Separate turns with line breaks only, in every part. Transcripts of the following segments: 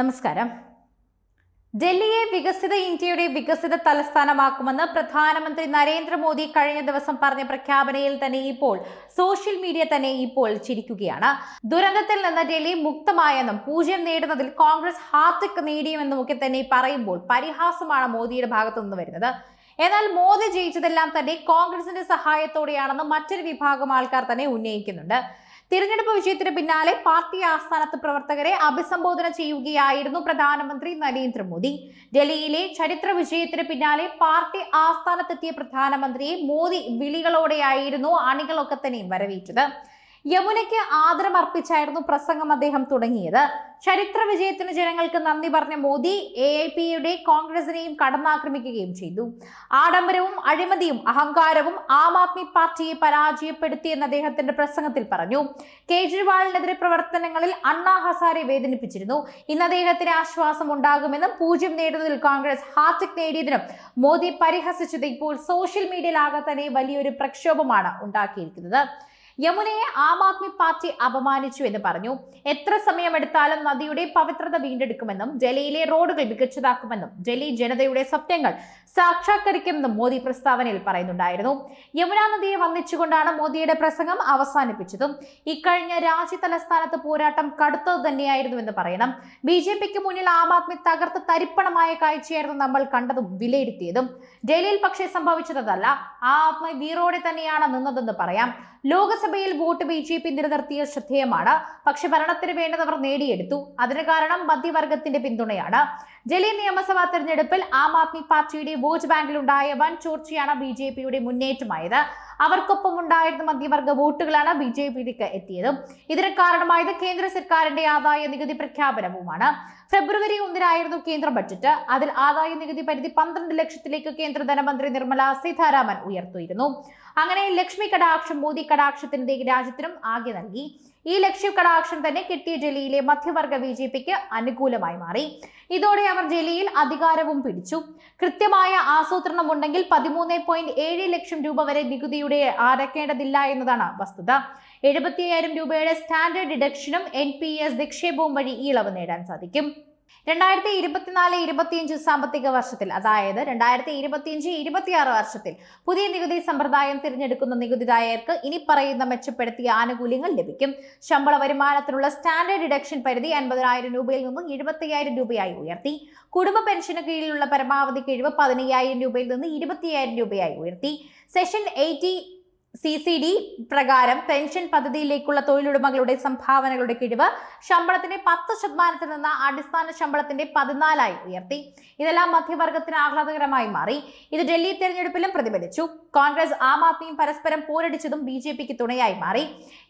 നമസ്കാരം ഡൽഹിയെ വികസിത ഇന്ത്യയുടെ വികസിത തലസ്ഥാനമാക്കുമെന്ന് പ്രധാനമന്ത്രി നരേന്ദ്രമോദി കഴിഞ്ഞ ദിവസം പറഞ്ഞ പ്രഖ്യാപനയിൽ തന്നെ ഇപ്പോൾ സോഷ്യൽ മീഡിയ തന്നെ ഇപ്പോൾ ചിരിക്കുകയാണ് ദുരന്തത്തിൽ നിന്ന് ഡൽഹി മുക്തമായെന്നും പൂജ്യം നേടുന്നതിൽ കോൺഗ്രസ് ഹാർട്ടിക് നേടിയുമെന്നും ഒക്കെ തന്നെ പറയുമ്പോൾ പരിഹാസമാണ് മോദിയുടെ ഭാഗത്തു നിന്ന് വരുന്നത് എന്നാൽ മോദി ജയിച്ചതെല്ലാം തന്നെ കോൺഗ്രസിന്റെ സഹായത്തോടെയാണെന്ന് മറ്റൊരു വിഭാഗം ആൾക്കാർ തന്നെ ഉന്നയിക്കുന്നുണ്ട് തിരഞ്ഞെടുപ്പ് വിജയത്തിന് പിന്നാലെ പാർട്ടി ആസ്ഥാനത്ത് പ്രവർത്തകരെ അഭിസംബോധന ചെയ്യുകയായിരുന്നു പ്രധാനമന്ത്രി നരേന്ദ്രമോദി ഡൽഹിയിലെ ചരിത്ര വിജയത്തിന് പിന്നാലെ പാർട്ടി ആസ്ഥാനത്തെത്തിയ പ്രധാനമന്ത്രിയെ മോദി വിളികളോടെയായിരുന്നു അണികളൊക്കെ തന്നെ വരവേറ്റത് യമുനയ്ക്ക് ആദരമർപ്പിച്ചായിരുന്നു പ്രസംഗം അദ്ദേഹം തുടങ്ങിയത് ചരിത്ര വിജയത്തിന് ജനങ്ങൾക്ക് നന്ദി പറഞ്ഞ മോദി എ ഐ പി യുടെ കോൺഗ്രസിനെയും കടന്നാക്രമിക്കുകയും ചെയ്തു ആഡംബരവും അഴിമതിയും അഹങ്കാരവും ആം ആദ്മി പാർട്ടിയെ എന്ന് അദ്ദേഹത്തിന്റെ പ്രസംഗത്തിൽ പറഞ്ഞു കേജ്രിവാളിനെതിരെ പ്രവർത്തനങ്ങളിൽ അണ്ണാ ഹസാരെ വേദനിപ്പിച്ചിരുന്നു ഇന്ന് അദ്ദേഹത്തിന് ആശ്വാസം ഉണ്ടാകുമെന്നും പൂജ്യം നേടുന്നതിൽ കോൺഗ്രസ് ഹാർട്ടിക് നേടിയതിനും മോദി പരിഹസിച്ചത് ഇപ്പോൾ സോഷ്യൽ മീഡിയയിലാകെ തന്നെ വലിയൊരു പ്രക്ഷോഭമാണ് ഉണ്ടാക്കിയിരിക്കുന്നത് യമുനയെ ആം ആദ്മി പാർട്ടി അപമാനിച്ചു എന്ന് പറഞ്ഞു എത്ര സമയമെടുത്താലും നദിയുടെ പവിത്രത വീണ്ടെടുക്കുമെന്നും ഡൽഹിയിലെ റോഡുകൾ മികച്ചതാക്കുമെന്നും ഡൽഹി ജനതയുടെ സ്വപ്നങ്ങൾ സാക്ഷാത്കരിക്കുമെന്നും മോദി പ്രസ്താവനയിൽ പറയുന്നുണ്ടായിരുന്നു യമുനാ നദിയെ വന്നിച്ചുകൊണ്ടാണ് മോദിയുടെ പ്രസംഗം അവസാനിപ്പിച്ചതും ഇക്കഴിഞ്ഞ രാജ്യ തലസ്ഥാനത്ത് പോരാട്ടം കടുത്തത് തന്നെയായിരുന്നുവെന്ന് പറയണം ബി ജെ പിക്ക് മുന്നിൽ ആം ആദ്മി തകർത്ത് തരിപ്പണമായ കാഴ്ചയായിരുന്നു നമ്മൾ കണ്ടതും വിലയിരുത്തിയതും ഡൽഹിയിൽ പക്ഷേ സംഭവിച്ചതല്ല ആ ആത്മ വീറോടെ തന്നെയാണ് നിന്നതെന്ന് പറയാം ലോക്സഭയിൽ വോട്ട് ബി ജെ പി നിലനിർത്തിയ ശ്രദ്ധേയമാണ് പക്ഷെ ഭരണത്തിന് വേണ്ടതവർ നേടിയെടുത്തു അതിന് കാരണം മധ്യവർഗത്തിന്റെ പിന്തുണയാണ് ഡൽഹി നിയമസഭാ തെരഞ്ഞെടുപ്പിൽ ആം ആദ്മി പാർട്ടിയുടെ ബാങ്കിൽ ഉണ്ടായ വൻ ചോർച്ചയാണ് ബി ജെ പിയുടെ മുന്നേറ്റമായത് അവർക്കൊപ്പം ഉണ്ടായിരുന്ന മധ്യവർഗ വോട്ടുകളാണ് ബി ജെ പിയിലേക്ക് എത്തിയത് ഇതിന് കാരണമായത് കേന്ദ്ര സർക്കാരിന്റെ ആദായ നികുതി പ്രഖ്യാപനവുമാണ് ഫെബ്രുവരി ഒന്നിനായിരുന്നു കേന്ദ്ര ബഡ്ജറ്റ് അതിൽ ആദായ നികുതി പരിധി പന്ത്രണ്ട് ലക്ഷത്തിലേക്ക് കേന്ദ്ര ധനമന്ത്രി നിർമ്മല സീതാരാമൻ ഉയർത്തിയിരുന്നു അങ്ങനെ ലക്ഷ്മി കടാക്ഷം മോദി കടാക്ഷത്തിന്റെ രാജ്യത്തിനും ആകെ നൽകി ഈ ലക്ഷ്യ കടാക്ഷം തന്നെ കിട്ടിയ ഡൽഹിയിലെ മധ്യവർഗ ബി ജെ പിക്ക് അനുകൂലമായി മാറി ഇതോടെ അവർ ഡൽഹിയിൽ അധികാരവും പിടിച്ചു കൃത്യമായ ആസൂത്രണം ഉണ്ടെങ്കിൽ പതിമൂന്ന് പോയിന്റ് ഏഴ് ലക്ഷം രൂപ വരെ നികുതിയുടെ അടക്കേണ്ടതില്ല എന്നതാണ് വസ്തുത എഴുപത്തിയായിരം രൂപയുടെ സ്റ്റാൻഡേർഡ് ഡിഡക്ഷനും എൻ പി എസ് നിക്ഷേപവും വഴി ഈ ഇളവ് നേടാൻ സാധിക്കും രണ്ടായിരത്തി ഇരുപത്തിനാല് ഇരുപത്തിയഞ്ച് സാമ്പത്തിക വർഷത്തിൽ അതായത് രണ്ടായിരത്തി ഇരുപത്തിയഞ്ച് ഇരുപത്തിയാറ് വർഷത്തിൽ പുതിയ നികുതി സമ്പ്രദായം തിരഞ്ഞെടുക്കുന്ന നികുതിദായകർക്ക് ഇനി പറയുന്ന മെച്ചപ്പെടുത്തിയ ആനുകൂല്യങ്ങൾ ലഭിക്കും ശമ്പള വരുമാനത്തിനുള്ള സ്റ്റാൻഡേർഡ് ഡിഡക്ഷൻ പരിധി അൻപതിനായിരം രൂപയിൽ നിന്ന് എഴുപത്തയ്യായിരം രൂപയായി ഉയർത്തി കുടുംബ പെൻഷന് കീഴിലുള്ള പരമാവധി കിഴിവ് പതിനയ്യായിരം രൂപയിൽ നിന്ന് ഇരുപത്തിയായിരം രൂപയായി ഉയർത്തി section eighty C C D പ്രകാരം പെൻഷൻ പദ്ധതിയിലേക്കുള്ള തൊഴിലുടമകളുടെ സംഭാവനകളുടെ കിഴിവ് ശമ്പളത്തിന്റെ പത്ത് ശതമാനത്തിൽ നിന്ന് അടിസ്ഥാന ശമ്പളത്തിന്റെ പതിനാലായി ഉയർത്തി ഇതെല്ലാം മധ്യവർഗത്തിന് ആഹ്ലാദകരമായി മാറി ഇത് ഡൽഹി തെരഞ്ഞെടുപ്പിലും പ്രതിഫലിച്ചു കോൺഗ്രസ് ആം ആദ്മിയും പരസ്പരം പോരടിച്ചതും ബി ജെ പിക്ക് തുണയായി മാറി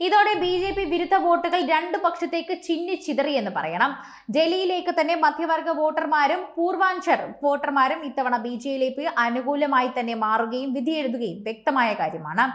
ഇതോടെ ബി ജെ പി വിരുദ്ധ വോട്ടുകൾ രണ്ടു പക്ഷത്തേക്ക് ചിന്നിച്ചിതറി ചിതറി എന്ന് പറയണം ഡൽഹിയിലേക്ക് തന്നെ മധ്യവർഗ വോട്ടർമാരും പൂർവാഞ്ചർ വോട്ടർമാരും ഇത്തവണ ബി ജെ പി അനുകൂലമായി തന്നെ മാറുകയും വിധിയെഴുതുകയും വ്യക്തമായ കാര്യമാണ്